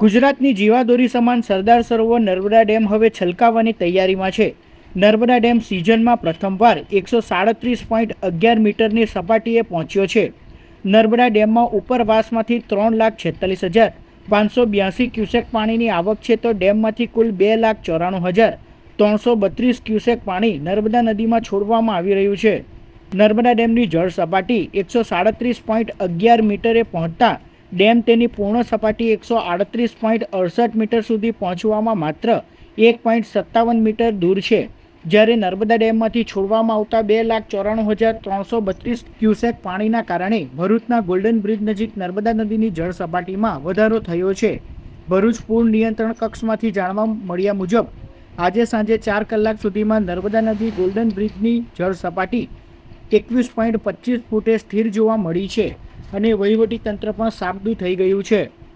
ગુજરાતની જીવાદોરી સમાન સરદાર સરોવર નર્મદા ડેમ હવે છલકાવવાની તૈયારીમાં છે. નર્મદા ડેમ સિઝનમાં પ્રથમવાર એકસો સાડત્રીસ પોઈન્ટ અગિયાર મીટરની સપાટીએ પહોંચ્યો છે. નર્મદા ડેમમાં ઉપરવાસમાંથી ત્રણ લાખ છેતાલીસ હજાર પાંચસો બ્યાસી ક્યુસેક પાણીની આવક છે તો ડેમમાંથી કુલ બે લાખ ચોરાણું હજાર ત્રણસો બત્રીસ ક્યુસેક પાણી નર્મદા નદીમાં છોડવામાં આવી રહ્યું છે. નર્મદા ડેમની જળ સપાટી એકસો સાડત્રીસ પોઈન્ટ અગિયાર મીટરે પહોંચતા ડેમ તેની પૂર્ણ સપાટી એકસો આડત્રીસ પોઈન્ટ અડસઠ મીટર સુધી પહોંચવામાં માત્ર એક પોઈન્ટ સત્તાવન મીટર દૂર છે. જ્યારે નર્મદા ડેમમાંથી છોડવામાં આવતા બે લાખ ચોરાણું હજાર ત્રણસો બત્રીસ ક્યુસેક પાણીના કારણે ભરૂચના ગોલ્ડન બ્રિજ નજીક નર્મદા નદીની જળ સપાટીમાં વધારો થયો છે. ભરૂચ પૂર નિયંત્રણ કક્ષમાંથી જાણવા મળ્યા મુજબ, આજે સાંજે ચાર કલાક સુધીમાં નર્મદા નદી ગોલ્ડન બ્રિજની જળ સપાટી એકવીસ પોઈન્ટ પચીસ ફૂટે સ્થિર જોવા મળી છે. અને વહીવટી તંત્ર પણ સાબદું થઈ ગયું છે.